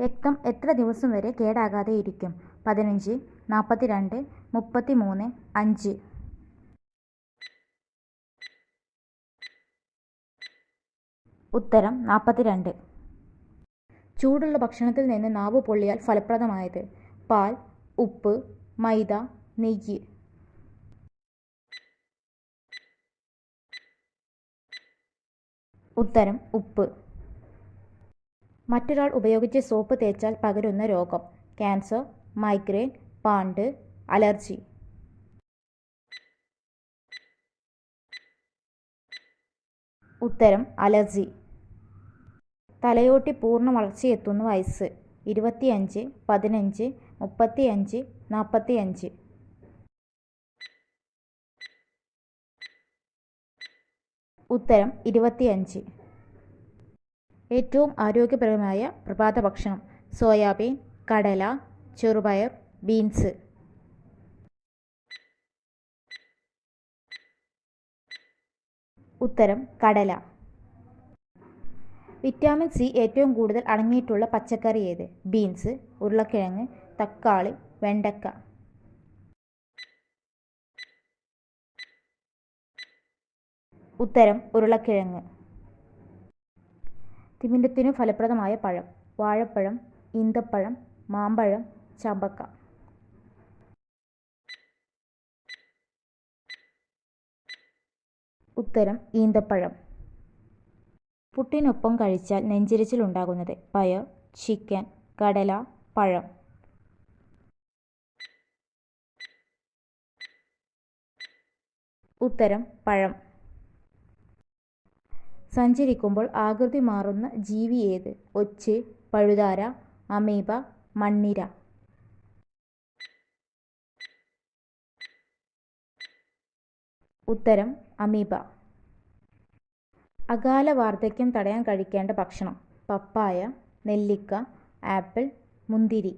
രക്തം എത്ര ദിവസം വരെ കേടാകാതെ ഇരിക്കും? പതിനഞ്ച് നാൽപ്പത്തിരണ്ട് മുപ്പത്തി മൂന്ന് അഞ്ച്. ഉത്തരം നാൽപ്പത്തിരണ്ട് ചൂടുള്ള ഭക്ഷണത്തിൽ നിന്ന് നാവ് പൊള്ളിയാൽ ഫലപ്രദമായത്. പാൽ ഉപ്പ് മൈദ നെയ്യ്. ഉത്തരം ഉപ്പ്. മറ്റൊരാൾ ഉപയോഗിച്ച് സോപ്പ് തേച്ചാൽ പകരുന്ന രോഗം. ക്യാൻസർ മൈഗ്രെയിൻ പാണ്ട് അലർജി. ഉത്തരം അലർജി. തലയോട്ടി പൂർണ വളർച്ചയെത്തുന്ന വയസ്സ്. ഇരുപത്തിയഞ്ച് പതിനഞ്ച് മുപ്പത്തിയഞ്ച് നാൽപ്പത്തിയഞ്ച് ഉത്തരം ഇരുപത്തിയഞ്ച്. ഏറ്റവും ആരോഗ്യപരമായ പ്രഭാത ഭക്ഷണം സോയാബീൻ കടല ചെറുപയർ ബീൻസ്. ഉത്തരം കടല. വിറ്റാമിൻ സി ഏറ്റവും കൂടുതൽ അടങ്ങിയിട്ടുള്ള പച്ചക്കറി ഏത്? ബീൻസ് ഉരുളക്കിഴങ്ങ് തക്കാളി വെണ്ടക്ക ഉത്തരം ഉരുളക്കിഴങ്ങ്. തിമിരത്തിനു ഫലപ്രദമായ പഴം. വാഴപ്പഴം ഈന്തപ്പഴം മാമ്പഴം ചമ്പക്ക. ഉത്തരം ഈന്തപ്പഴം. പുട്ടിനൊപ്പം കഴിച്ചാൽ നെഞ്ചിരിച്ചിൽ ഉണ്ടാകുന്നത് പയർ ചിക്കൻ കടല പഴം. ഉത്തരം പഴം. സഞ്ചരിക്കുമ്പോൾ ആകൃതി മാറുന്ന ജീവി ഏത്? ഒച്ച് പഴുതാര അമീബ മണ്ണിര. ഉത്തരം അമീബ. അകാല വാർദ്ധക്യം തടയാൻ കഴിക്കേണ്ട ഭക്ഷണം. പപ്പായ നെല്ലിക്ക ആപ്പിൾ മുന്തിരി.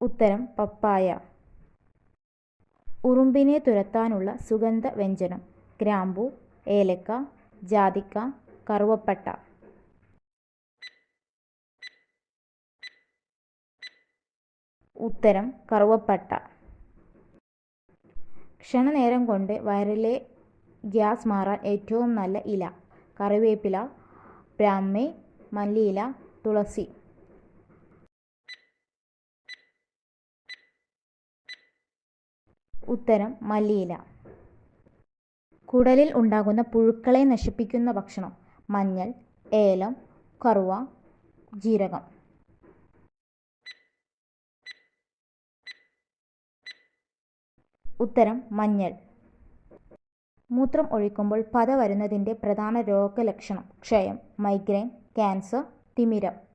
ഉത്തരം പപ്പായ. ഉറുമ്പിനെ തുരത്താനുള്ള സുഗന്ധ വ്യഞ്ജനം. ഗ്രാമ്പു ഏലക്ക ജാതിക്ക കറുവപ്പട്ട. ഉത്തരം കറുവപ്പട്ട. ക്ഷണനേരം കൊണ്ട് വയറിലെ ഗ്യാസ് മാറാൻ ഏറ്റവും നല്ല ഇല. കറിവേപ്പില ബ്രാഹ്മി മല്ലിയില തുളസി. ഉത്തരം മല്ലിയില. കുടലിൽ ഉണ്ടാകുന്ന പുഴുക്കളെ നശിപ്പിക്കുന്ന ഭക്ഷണം മഞ്ഞൾ ഏലം കറുവ ജീരകം. ഉത്തരം മഞ്ഞൾ. മൂത്രം ഒഴിക്കുമ്പോൾ പത വരുന്നതിന്റെ പ്രധാന രോഗലക്ഷണം ക്ഷയം മൈഗ്രെയിൻ ക്യാൻസർ തിമിരം.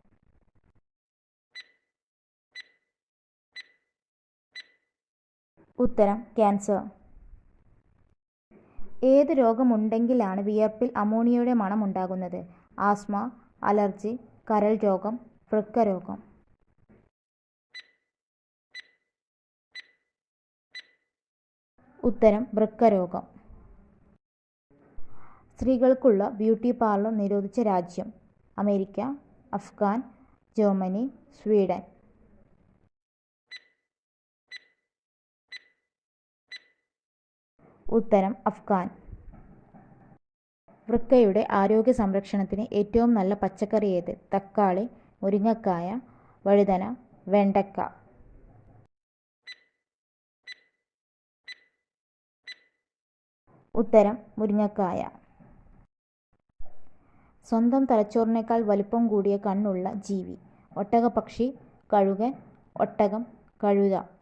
ഉത്തരം ക്യാൻസർ. ഏത് രോഗമുണ്ടെങ്കിലാണ് വിയർപ്പിൽ അമോണിയയുടെ മണം ഉണ്ടാകുന്നത്? ആസ്മ അലർജി കരൾ രോഗം വൃക്കരോഗം ഉത്തരം വൃക്കരോഗം സ്ത്രീകൾക്കുള്ള ബ്യൂട്ടി പാർലർ നിരോധിച്ച രാജ്യം. America Afghan Germany Sweden. ഉത്തരം അഫ്ഗാൻ. വൃക്കയുടെ ആരോഗ്യ സംരക്ഷണത്തിന് ഏറ്റവും നല്ല പച്ചക്കറി ഏത്? തക്കാളി മുരിങ്ങക്കായ വഴുതന വെണ്ടക്ക. ഉത്തരം മുരിങ്ങക്കായ. സ്വന്തം തലച്ചോറിനേക്കാൾ വലിപ്പം കൂടിയ കണ്ണുള്ള ജീവി. ഒട്ടകപക്ഷി കഴുകൻ ഒട്ടകം കഴുത.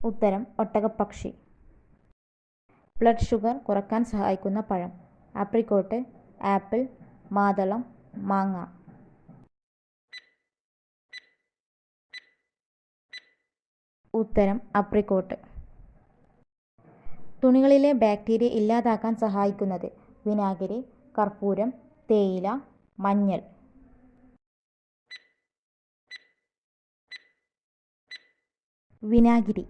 ഉത്തരം ഒട്ടകപ്പക്ഷി. ബ്ലഡ് ഷുഗർ കുറയ്ക്കാൻ സഹായിക്കുന്ന പഴം. ആപ്രിക്കോട്ട് ആപ്പിൾ മാതളം മാങ്ങ. ഉത്തരം അപ്രിക്കോട്ട് തുണികളിലെ ബാക്ടീരിയ ഇല്ലാതാക്കാൻ സഹായിക്കുന്നത് വിനാഗിരി കർപ്പൂരം തേയില മഞ്ഞൾ. വിനാഗിരി.